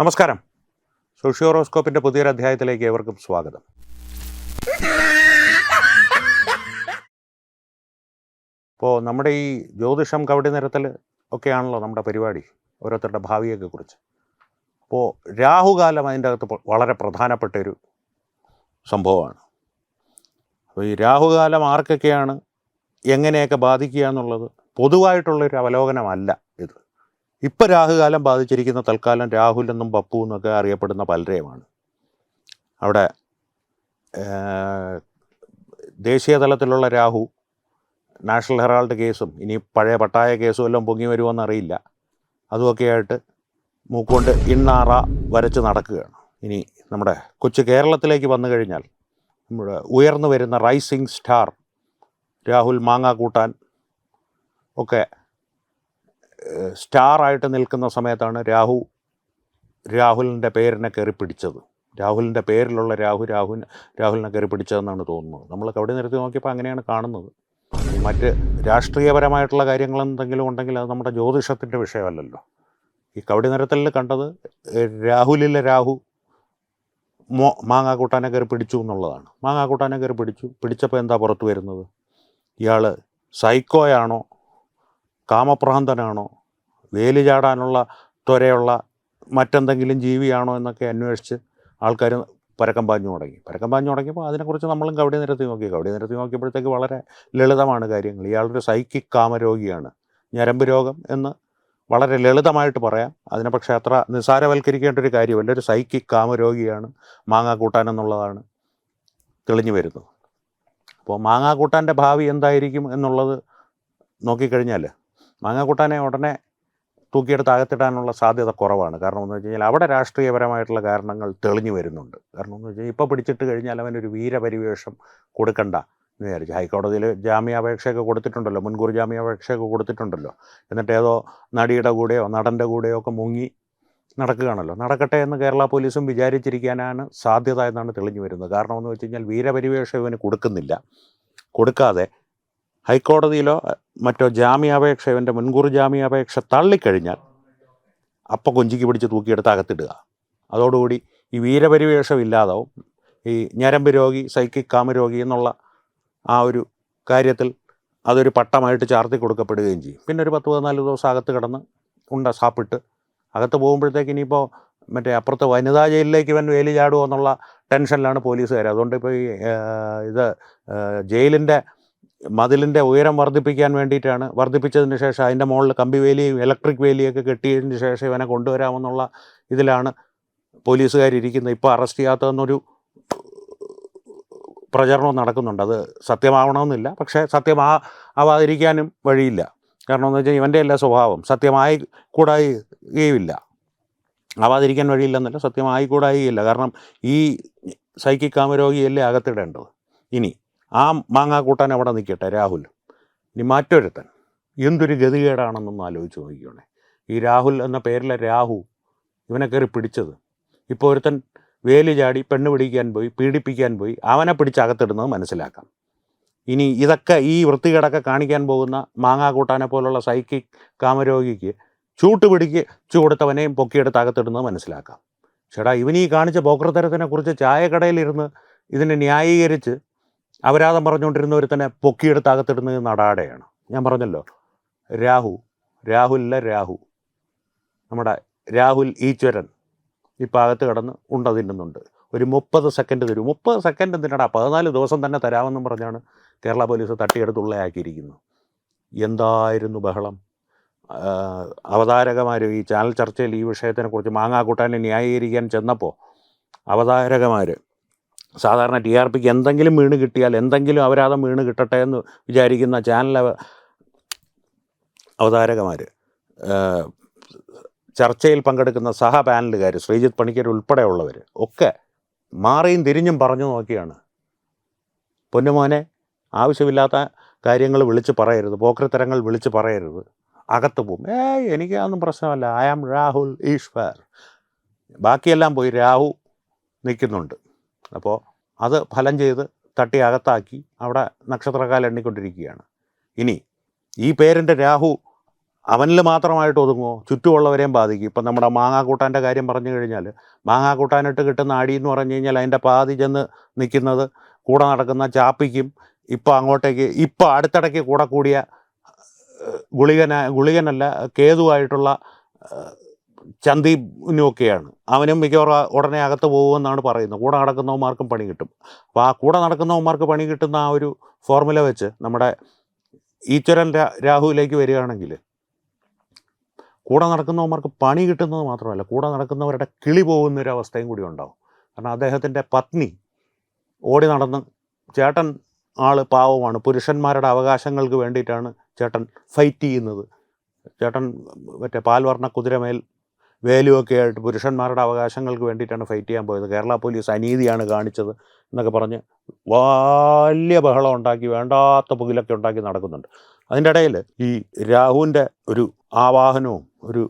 നമസ്കാരം. സോഷ്യോറോസ്കോപ്പിന്റെ പുതിയൊരു അധ്യായത്തിലേക്ക് ഏവർക്കും സ്വാഗതം. ഇപ്പോൾ നമ്മുടെ ഈ ജ്യോതിഷം കവടി നിരത്തൽ ഒക്കെയാണല്ലോ നമ്മുടെ പരിപാടി ഓരോരുത്തരുടെ ഭാവിയൊക്കെ കുറിച്ച്. അപ്പോൾ രാഹുകാലം അതിന്റെ അകത്ത് വളരെ പ്രധാനപ്പെട്ട ഒരു സംഭവമാണ്. അപ്പോൾ ഈ രാഹുകാലം ആർക്കൊക്കെയാണ് എങ്ങനെയൊക്കെ ബാധിക്കുക എന്നുള്ളത് പൊതുവായിട്ടുള്ളൊരു അവലോകനമല്ല. ഇത് ഇപ്പം രാഹുകാലം ബാധിച്ചിരിക്കുന്ന തൽക്കാലം രാഹുൽ എന്നും പപ്പു എന്നൊക്കെ അറിയപ്പെടുന്ന പലരെയുമാണ്. അവിടെ ദേശീയ തലത്തിലുള്ള രാഹു നാഷണൽ ഹെറാൾഡ് കേസും ഇനി പഴയ പട്ടായ കേസും എല്ലാം പൊങ്ങി വരുമെന്നറിയില്ല അതുമൊക്കെയായിട്ട് മൂക്കൊണ്ട് ഇണ്ണാറ വരച്ച് നടക്കുകയാണ്. ഇനി നമ്മുടെ കൊച്ചു കേരളത്തിലേക്ക് വന്നു കഴിഞ്ഞാൽ നമ്മുടെ ഉയർന്നു വരുന്ന റൈസിംഗ് സ്റ്റാർ രാഹുൽ മാങ്ങ കൂട്ടാൻ ഒക്കെ സ്റ്റാറായിട്ട് നിൽക്കുന്ന സമയത്താണ് രാഹു രാഹുലിന്റെ പേരിനെ കയറി പിടിച്ചത്. രാഹുലിന്റെ പേരിലുള്ള രാഹു രാഹുൽ രാഹുലിനെ കയറി പിടിച്ചതെന്നാണ് തോന്നുന്നത്. നമ്മൾ കവിടെ നിരത്തി നോക്കിയപ്പോൾ അങ്ങനെയാണ് കാണുന്നത്. മറ്റ് രാഷ്ട്രീയപരമായിട്ടുള്ള കാര്യങ്ങൾ എന്തെങ്കിലും ഉണ്ടെങ്കിൽ അത് നമ്മുടെ ജ്യോതിഷത്തിന്റെ വിഷയമല്ലല്ലോ. ഈ കവടി നിരത്തലിൽ കണ്ടത് രാഹുലിലെ രാഹു മോ മാങ്ങാ കൂട്ടാനെ കയറി പിടിച്ചു എന്നുള്ളതാണ്. മാങ്ങാ കൂട്ടാനെ കയറി പിടിച്ചു. പിടിച്ചപ്പോൾ എന്താ പുറത്തു വരുന്നത്? ഇയാൾ സൈക്കോയാണോ? കാമപ്രാന്തനാണോ? വേലി ചാടാനുള്ള ത്വരയുള്ള മറ്റെന്തെങ്കിലും ജീവിയാണോ എന്നൊക്കെ അന്വേഷിച്ച് ആൾക്കാർ പരക്കം പാഞ്ഞു തുടങ്ങി. പരക്കം പാഞ്ഞു തുടങ്ങിയപ്പോൾ അതിനെക്കുറിച്ച് നമ്മളും കവടി നിരത്തി നോക്കി. കവടി നിരത്തി നോക്കിയപ്പോഴത്തേക്ക് വളരെ ലളിതമാണ് കാര്യങ്ങൾ. ഇയാളൊരു സൈക്കിക് കാമരോഗിയാണ്. ഞരമ്പ് രോഗം എന്ന് വളരെ ലളിതമായിട്ട് പറയാം. അതിനെ പക്ഷേ അത്ര നിസ്സാരവൽക്കരിക്കേണ്ട ഒരു കാര്യമല്ല. ഒരു സൈക്കിക് കാമരോഗിയാണ് മാങ്ങാ കൂട്ടാൻ എന്നുള്ളതാണ് തെളിഞ്ഞു വരുന്നത്. അപ്പോൾ മാങ്ങാ കൂട്ടാന്റെ ഭാവി എന്തായിരിക്കും എന്നുള്ളത് നോക്കിക്കഴിഞ്ഞാൽ മാങ്ങാക്കൂട്ടാനെ ഉടനെ തൂക്കിയെടുത്ത് അകത്തിടാനുള്ള സാധ്യത കുറവാണ്. കാരണം എന്ന് വെച്ച് കഴിഞ്ഞാൽ അവിടെ രാഷ്ട്രീയപരമായിട്ടുള്ള കാരണങ്ങൾ തെളിഞ്ഞു വരുന്നുണ്ട്. കാരണം എന്ന് വെച്ച് കഴിഞ്ഞാൽ ഇപ്പോൾ പിടിച്ചിട്ട് കഴിഞ്ഞാൽ അവനൊരു വീരപരിവേഷം കൊടുക്കണ്ട എന്ന് വിചാരിച്ചു. ഹൈക്കോടതിയിൽ ജാമ്യാപേക്ഷയൊക്കെ കൊടുത്തിട്ടുണ്ടല്ലോ മുൻകൂർ ജാമ്യാപേക്ഷയൊക്കെ കൊടുത്തിട്ടുണ്ടല്ലോ. എന്നിട്ട് ഏതോ നടിയുടെ കൂടെയോ നടന്റെ കൂടെയോ ഒക്കെ മുങ്ങി നടക്കുകയാണല്ലോ. നടക്കട്ടെ എന്ന് കേരള പോലീസും വിചാരിച്ചിരിക്കാനാണ് സാധ്യത എന്നാണ് തെളിഞ്ഞു വരുന്നത്. കാരണം എന്ന് വെച്ച് കഴിഞ്ഞാൽ വീരപരിവേഷം ഇവന് കൊടുക്കുന്നില്ല. കൊടുക്കാതെ ഹൈക്കോടതിയിലോ മറ്റോ ജാമ്യാപേക്ഷ ഇവന്റെ മുൻകൂർ ജാമ്യാപേക്ഷ തള്ളിക്കഴിഞ്ഞാൽ അപ്പം കൊഞ്ചിക്ക് പിടിച്ച് തൂക്കിയെടുത്ത് അകത്തിടുക. അതോടുകൂടി ഈ വീരപരിവേഷം ഇല്ലാതാവും. ഈ ഞരമ്പ് രോഗി സൈക്കിക് കാമരോഗി എന്നുള്ള ആ ഒരു കാര്യത്തിൽ അതൊരു പട്ടമായിട്ട് ചാർത്തി കൊടുക്കപ്പെടുകയും ചെയ്യും. പിന്നെ ഒരു പത്ത് പതിനാല് ദിവസം അകത്ത് കിടന്ന് ഉണ്ട സാപ്പിട്ട് അകത്ത് പോകുമ്പോഴത്തേക്ക് ഇനിയിപ്പോൾ മറ്റേ അപ്പുറത്ത് വനിതാ ജയിലിലേക്ക് ഇവൻ വേലി ചാടുമോ എന്നുള്ള ടെൻഷനിലാണ് പോലീസുകാർ. അതുകൊണ്ട് ഇപ്പോൾ ഈ ഇത് ജയിലിന്റെ മതിലിന്റെ ഉയരം വർദ്ധിപ്പിക്കാൻ വേണ്ടിയിട്ടാണ്. വർദ്ധിപ്പിച്ചതിന് ശേഷം അതിന്റെ മുകളിൽ കമ്പി വേലിയും ഇലക്ട്രിക് വേലിയൊക്കെ കെട്ടിയതിന് ശേഷം ഇവനെ കൊണ്ടുവരാമെന്നുള്ള ഇതിലാണ് പോലീസുകാരിയ്ക്കുന്നത് ഇപ്പോൾ അറസ്റ്റ് ചെയ്യാത്തതെന്നൊരു പ്രചരണം നടക്കുന്നുണ്ട്. അത് സത്യമാവണമെന്നില്ല. പക്ഷേ സത്യമാ ആവാതിരിക്കാനും വഴിയില്ല. കാരണം എന്ന് വെച്ചാൽ ഇവന്റെ എല്ലാ സ്വഭാവം. സത്യമായി കൂടായികയുമില്ല. ആവാതിരിക്കാൻ വഴിയില്ലെന്നല്ല സത്യമായി കൂടായികയില്ല. കാരണം ഈ സൈക്കിക് കാമരോഗിയല്ലേ അകത്തിടേണ്ടത്? ഇനി ആ മാങ്ങാ കൂട്ടാൻ അവിടെ നിൽക്കട്ടെ രാഹുൽ. ഇനി മറ്റൊരുത്തൻ. എന്തൊരു ഗതികേടാണെന്നൊന്ന് ആലോചിച്ച് നോക്കിക്കോണേ. ഈ രാഹുൽ എന്ന പേരിലെ രാഹു ഇവനെ കയറി പിടിച്ചത്. ഇപ്പോൾ ഒരുത്തൻ വേലി ചാടി പെണ്ണ് പിടിക്കാൻ പോയി പീഡിപ്പിക്കാൻ പോയി അവനെ പിടിച്ച് അകത്തിടുന്നത് മനസ്സിലാക്കാം. ഇനി ഇതൊക്കെ ഈ വൃത്തികേടൊക്കെ കാണിക്കാൻ പോകുന്ന മാങ്ങാ കൂട്ടാനെ പോലുള്ള സൈക്കിക് കാമരോഗിക്ക് ചൂട്ട് പിടിക്ക് കൊടുത്തവനെയും പൊക്കിയെടുത്ത് അകത്തിടുന്നത് മനസ്സിലാക്കാം. ചേട്ടാ ഇവനീ കാണിച്ച പോക്രത്തരത്തിനെ കുറിച്ച് ചായക്കടയിലിരുന്ന് ഇതിനെ ന്യായീകരിച്ച് അപരാധം പറഞ്ഞുകൊണ്ടിരുന്ന ഒരുത്തനെ പൊക്കിയെടുത്ത് അകത്തിടുന്നത് നടാടെയാണ്. ഞാൻ പറഞ്ഞല്ലോ രാഹു രാഹുല്ല രാഹു നമ്മുടെ രാഹുൽ ഈശ്വരൻ ഇപ്പം അകത്ത് കിടന്ന് ഉണ്ട തിന്നുന്നുണ്ട്. ഒരു മുപ്പത് സെക്കൻഡ് തരും. മുപ്പത് സെക്കൻഡ് എന്തിനടാ? പതിനാല് ദിവസം തന്നെ തരാമെന്നും പറഞ്ഞാണ് കേരള പോലീസ് തട്ടിയെടുത്ത് ഉള്ളയാക്കിയിരിക്കുന്നത് എന്തായിരുന്നു ബഹളം? അവതാരകമാരും ഈ ചാനൽ ചർച്ചയിൽ ഈ വിഷയത്തിനെക്കുറിച്ച് മാങ്ങാക്കൂട്ടാനെ ന്യായീകരിക്കാൻ ചെന്നപ്പോൾ അവതാരകമാർ സാധാരണ ടി ആർ പിക്ക് എന്തെങ്കിലും വീണ് കിട്ടിയാൽ എന്തെങ്കിലും അപരാധം വീണ് കിട്ടട്ടെ എന്ന് വിചാരിക്കുന്ന ചാനൽ അവ- അവതാരകമാർ ചർച്ചയിൽ പങ്കെടുക്കുന്ന സഹ പാനലുകാർ ശ്രീജിത്ത് പണിക്കർ ഉൾപ്പെടെയുള്ളവർ ഒക്കെ മാറിയും തിരിഞ്ഞും പറഞ്ഞു നോക്കിയാണ്. പൊന്നുമോനെ ആവശ്യമില്ലാത്ത കാര്യങ്ങൾ വിളിച്ച് പറയരുത് പോക്രിത്തരങ്ങൾ വിളിച്ച് പറയരുത് അകത്ത് പോകും. ഏയ് എനിക്ക് അതൊന്നും പ്രശ്നമല്ല. I am Rahul Easwar. ബാക്കിയെല്ലാം പോയി രാഹു നിൽക്കുന്നുണ്ട്. അപ്പോൾ അത് ഫലം ചെയ്ത് തട്ടി അകത്താക്കി അവിടെ നക്ഷത്രക്കാലം എണ്ണിക്കൊണ്ടിരിക്കുകയാണ്. ഇനി ഈ പേരിന്റെ രാഹു അവനിൽ മാത്രമായിട്ട് ഒതുങ്ങുമോ? ചുറ്റുമുള്ളവരെയും ബാധിക്കും. ഇപ്പം നമ്മുടെ മാങ്ങാക്കൂട്ടാന്റെ കാര്യം പറഞ്ഞു കഴിഞ്ഞാൽ മാങ്ങാക്കൂട്ടാനിട്ട് കിട്ടുന്ന അടി എന്ന് പറഞ്ഞു കഴിഞ്ഞാൽ അതിന്റെ പാതി ചെന്ന് നിൽക്കുന്നത് കൂടെ നടക്കുന്ന ചാപ്പിക്കും ഇപ്പം അങ്ങോട്ടേക്ക് ഇപ്പം അടുത്തിടയ്ക്ക് കൂടെ കൂടിയ ഗുളികന ഗുളികനല്ല കേതുവായിട്ടുള്ള ചന്ദീപിനുമൊക്കെയാണ് അവനും മിക്കവാറും ഉടനെ അകത്ത് പോകുമെന്നാണ് പറയുന്നത്. കൂടെ നടക്കുന്നവന്മാർക്കും പണി കിട്ടും. അപ്പോൾ ആ കൂടെ നടക്കുന്നവന്മാർക്ക് പണി കിട്ടുന്ന ആ ഒരു ഫോർമുല വെച്ച് നമ്മുടെ ഈശ്വരൻ രാഹുവിലേക്ക് വരികയാണെങ്കിൽ കൂടെ നടക്കുന്നവന്മാർക്ക് പണി കിട്ടുന്നത് മാത്രമല്ല കൂടെ നടക്കുന്നവരുടെ കിളി പോകുന്ന ഒരു അവസ്ഥയും കൂടി ഉണ്ടാവും. കാരണം അദ്ദേഹത്തിന്റെ പത്നി ഓടി നടന്ന് ചേട്ടൻ ആൾ പാവമാണ്. പുരുഷന്മാരുടെ അവകാശങ്ങൾക്ക് വേണ്ടിയിട്ടാണ് ചേട്ടൻ ഫൈറ്റ് ചെയ്യുന്നത്. ചേട്ടൻ മറ്റേ പാൽവർണ കുതിരമേൽ വേലുവൊക്കെ ആയിട്ട് പുരുഷന്മാരുടെ അവകാശങ്ങൾക്ക് വേണ്ടിയിട്ടാണ് ഫൈറ്റ് ചെയ്യാൻ പോയത്. കേരള പോലീസ് അനീതിയാണ് കാണിച്ചത് എന്നൊക്കെ പറഞ്ഞ് വലിയ ബഹളം ഉണ്ടാക്കി വേണ്ടാത്ത പുകിലൊക്കെ ഉണ്ടാക്കി നടക്കുന്നുണ്ട്. അതിന്റെ ഇടയിൽ ഈ രാഹുവിന്റെ ഒരു ആവാഹനവും ഒരു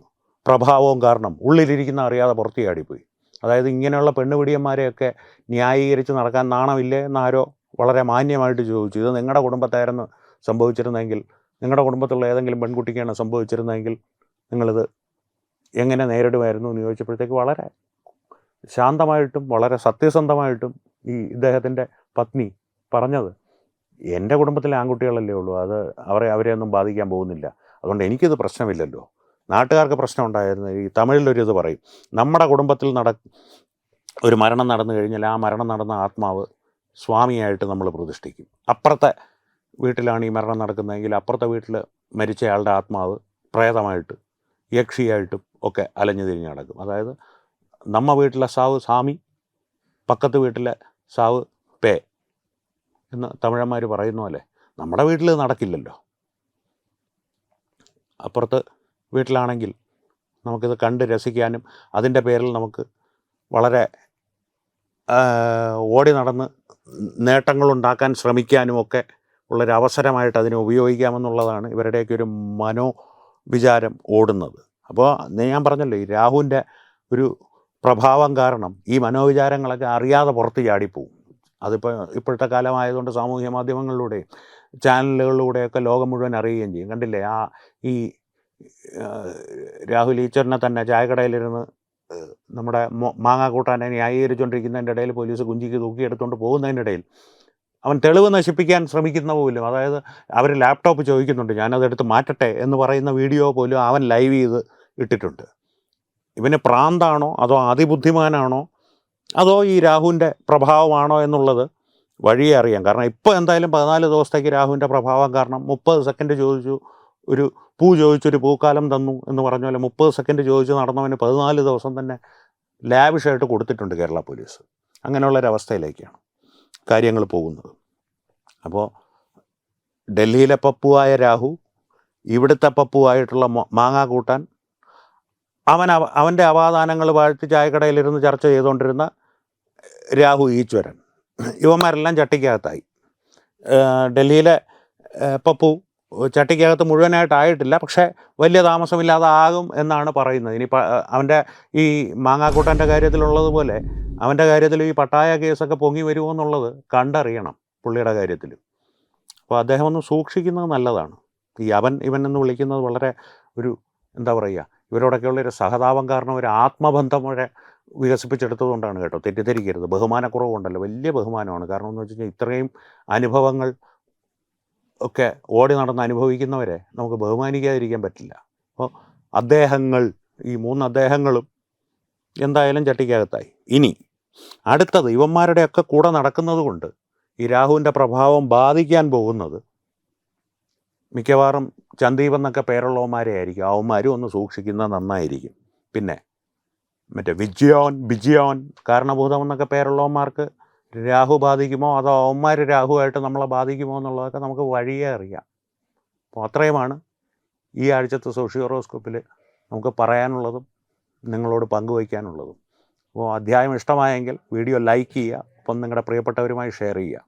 പ്രഭാവവും കാരണം ഉള്ളിലിരിക്കുന്ന അറിയാതെ പുറത്ത് ചാടിപ്പോയി അതായത് ഇങ്ങനെയുള്ള പെണ്ണുപിടിയന്മാരെയൊക്കെ ന്യായീകരിച്ച് നടക്കാൻ നാണമില്ലേ എന്നാരോ വളരെ മാന്യമായിട്ട് ചോദിച്ചു. ഇത് നിങ്ങളുടെ കുടുംബത്തായിരുന്നു സംഭവിച്ചിരുന്നെങ്കിൽ നിങ്ങളുടെ കുടുംബത്തിലുള്ള ഏതെങ്കിലും പെൺകുട്ടിക്കാണ് സംഭവിച്ചിരുന്നതെങ്കിൽ നിങ്ങളിത് എങ്ങനെ നേരിടുമായിരുന്നു എന്ന് ചോദിച്ചപ്പോഴത്തേക്ക് വളരെ ശാന്തമായിട്ടും വളരെ സത്യസന്ധമായിട്ടും ഈ ഇദ്ദേഹത്തിന്റെ പത്നി പറഞ്ഞത് എന്റെ കുടുംബത്തിലെ ആൺകുട്ടികളല്ലേ ഉള്ളൂ അത് അവരെ ഒന്നും ബാധിക്കാൻ പോകുന്നില്ല. അതുകൊണ്ട് എനിക്കിത് പ്രശ്നമില്ലല്ലോ. നാട്ടുകാർക്ക് പ്രശ്നം ഉണ്ടായിരുന്നു ഈ തമിഴിലൊരു ഇത് പറയും നമ്മുടെ കുടുംബത്തിൽ നട ഒരു മരണം നടന്നു കഴിഞ്ഞാൽ ആ മരണം നടന്ന ആത്മാവ് സ്വാമിയായിട്ട് നമ്മൾ പ്രതിഷ്ഠിക്കും. അപ്പുറത്തെ വീട്ടിലാണ് ഈ മരണം നടക്കുന്നതെങ്കിൽ അപ്പുറത്തെ വീട്ടിൽ മരിച്ചയാളുടെ ആത്മാവ് പ്രേതമായിട്ട് യക്ഷിയായിട്ടും ഒക്കെ അലഞ്ഞു തിരിഞ്ഞ് നടക്കും. അതായത് നമ്മ വീട്ടിലെ സാവ് സ്വാമി പക്കത്ത് വീട്ടിലെ സാവ് പേ എന്ന് തമിഴന്മാർ പറയുന്ന പോലെ നമ്മുടെ വീട്ടിൽ നടക്കില്ലല്ലോ. അപ്പുറത്ത് വീട്ടിലാണെങ്കിൽ നമുക്കിത് കണ്ട് രസിക്കാനും അതിന്റെ പേരിൽ നമുക്ക് വളരെ ഓടി നടന്ന് നേട്ടങ്ങളുണ്ടാക്കാൻ ശ്രമിക്കാനും ഒക്കെ ഉള്ളൊരു അവസരമായിട്ട് അതിനെ ഉപയോഗിക്കാമെന്നുള്ളതാണ് ഇവരുടെയൊക്കെ ഒരു മനോവിചാരം ഓടുന്നത്. അപ്പോൾ ഞാൻ പറഞ്ഞല്ലോ ഈ രാഹുവിന്റെ ഒരു പ്രഭാവം കാരണം ഈ മനോവിചാരങ്ങളൊക്കെ അറിയാതെ പുറത്ത് ചാടിപ്പോവും. അതിപ്പോൾ ഇപ്പോഴത്തെ കാലമായതുകൊണ്ട് സാമൂഹ്യ മാധ്യമങ്ങളിലൂടെയും ചാനലുകളിലൂടെയൊക്കെ ലോകം മുഴുവൻ അറിയുകയും ചെയ്യും. കണ്ടില്ലേ? ആ ഈ രാഹുൽ ഈശ്വരനെ തന്നെ ചായക്കടയിലിരുന്ന് നമ്മുടെ മാങ്ങ കൂട്ടാനെ ന്യായീകരിച്ചുകൊണ്ടിരിക്കുന്നതിന്റെ ഇടയിൽ പോലീസ് കുഞ്ചിക്ക് തൂക്കിയെടുത്തുകൊണ്ട് പോകുന്നതിന്റെ ഇടയിൽ അവൻ തെളിവ് നശിപ്പിക്കാൻ ശ്രമിക്കുന്ന പോലും അതായത് അവർ ലാപ്ടോപ്പ് ചോദിക്കുന്നുണ്ട് ഞാനതെടുത്ത് മാറ്റട്ടെ എന്ന് പറയുന്ന വീഡിയോ പോലും അവൻ ലൈവ് ചെയ്ത് ഇട്ടിട്ടുണ്ട്. ഇവന് പ്രാന്താണോ അതോ അതിബുദ്ധിമാനാണോ അതോ ഈ രാഹുവിന്റെ പ്രഭാവമാണോ എന്നുള്ളത് വഴിയെ അറിയാം. കാരണം ഇപ്പോൾ എന്തായാലും പതിനാല് ദിവസത്തേക്ക് രാഹുവിന്റെ പ്രഭാവം കാരണം മുപ്പത് സെക്കൻഡ് ചോദിച്ചു ഒരു പൂ ചോദിച്ചൊരു പൂക്കാലം തന്നു എന്ന് പറഞ്ഞ പോലെ മുപ്പത് സെക്കൻഡ് ചോദിച്ച് നടന്നവന് പതിനാല് ദിവസം തന്നെ ലാവിഷായിട്ട് കൊടുത്തിട്ടുണ്ട് കേരള പോലീസ്. അങ്ങനെയുള്ളൊരവസ്ഥയിലേക്കാണ് കാര്യങ്ങൾ പോകുന്നത്. അപ്പോൾ ഡൽഹിയിലെ പപ്പുവായ രാഹു ഇവിടുത്തെ പപ്പുവായിട്ടുള്ള മാങ്ങാ കൂട്ടാൻ അവൻ അവ അവന്റെ അവാദാനങ്ങൾ വാഴ്ത്തി ചായക്കടയിലിരുന്ന് ചർച്ച ചെയ്തുകൊണ്ടിരുന്ന രാഹു ഈശ്വരൻ. ഇവന്മാരെല്ലാം ചട്ടിക്കകത്തായി. ഡൽഹിയിലെ പപ്പു ചട്ടിക്കകത്ത് മുഴുവനായിട്ടായിട്ടില്ല പക്ഷേ വലിയ താമസമില്ലാതെ ആകും എന്നാണ് പറയുന്നത്. ഇനി അവന്റെ ഈ മാങ്ങാക്കൂട്ടന്റെ കാര്യത്തിലുള്ളതുപോലെ അവന്റെ കാര്യത്തിൽ ഈ പട്ടായ കേസൊക്കെ പൊങ്ങി വരുമോ എന്നുള്ളത് കണ്ടറിയണം പുള്ളിയുടെ കാര്യത്തിൽ അപ്പോൾ അദ്ദേഹം ഒന്ന് സൂക്ഷിക്കുന്നത് നല്ലതാണ്. ഈ അവൻ ഇവൻ എന്ന് വിളിക്കുന്നത് വളരെ ഒരു എന്താ പറയുക ഇവരോടൊക്കെയുള്ള ഒരു സഹതാപം കാരണം ഒരു ആത്മബന്ധം വരെ വികസിപ്പിച്ചെടുത്തതുകൊണ്ടാണ് കേട്ടോ. തെറ്റിദ്ധരിക്കരുത്. ബഹുമാനക്കുറവുണ്ടല്ലോ. വലിയ ബഹുമാനമാണ്. കാരണം എന്ന് വെച്ച് കഴിഞ്ഞാൽ ഇത്രയും അനുഭവങ്ങൾ ഒക്കെ ഓടി നടന്ന് അനുഭവിക്കുന്നവരെ നമുക്ക് ബഹുമാനിക്കാതിരിക്കാൻ പറ്റില്ല. അപ്പോൾ അദ്ദേഹങ്ങൾ ഈ മൂന്ന് അദ്ദേഹങ്ങളും എന്തായാലും ചട്ടിക്കകത്തായി. ഇനി അടുത്തത് ഇവന്മാരുടെയൊക്കെ കൂടെ നടക്കുന്നത് കൊണ്ട് ഈ രാഹുവിന്റെ പ്രഭാവം ബാധിക്കാൻ പോകുന്നത് മിക്കവാറും ചന്ദീപ് എന്നൊക്കെ പേരുള്ളവന്മാരെ ആയിരിക്കും. അവന്മാരും ഒന്ന് സൂക്ഷിക്കുന്നത് നന്നായിരിക്കും. പിന്നെ മറ്റേ വിജയോൻ ബിജിയോൻ കാരണഭൂതം എന്നൊക്കെ പേരുള്ളവന്മാർക്ക് രാഹു ബാധിക്കുമോ? അതോ അവന്മാർ രാഹുവായിട്ട് നമ്മളെ ബാധിക്കുമോ എന്നുള്ളതൊക്കെ നമുക്ക് വഴിയേ അറിയാം. അപ്പോൾ അത്രയുമാണ് ഈ ആഴ്ചത്തെ സോഷ്യോറോസ്കോപ്പിൽ നമുക്ക് പറയാനുള്ളതും നിങ്ങളോട് പങ്കുവയ്ക്കാനുള്ളതും. അപ്പോൾ അധ്യായം ഇഷ്ടമായെങ്കിൽ വീഡിയോ ലൈക്ക് ചെയ്യുക. ഒപ്പം നിങ്ങളുടെ പ്രിയപ്പെട്ടവരുമായി ഷെയർ ചെയ്യുക.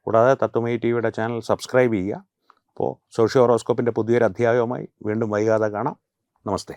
കൂടാതെ തത്വമേ ടി വിയുടെ ചാനൽ സബ്സ്ക്രൈബ് ചെയ്യുക. അപ്പോൾ സോഷ്യോറോസ്കോപ്പിന്റെ പുതിയൊരു അധ്യായവുമായി വീണ്ടും വൈകാതെ കാണാം. നമസ്തേ.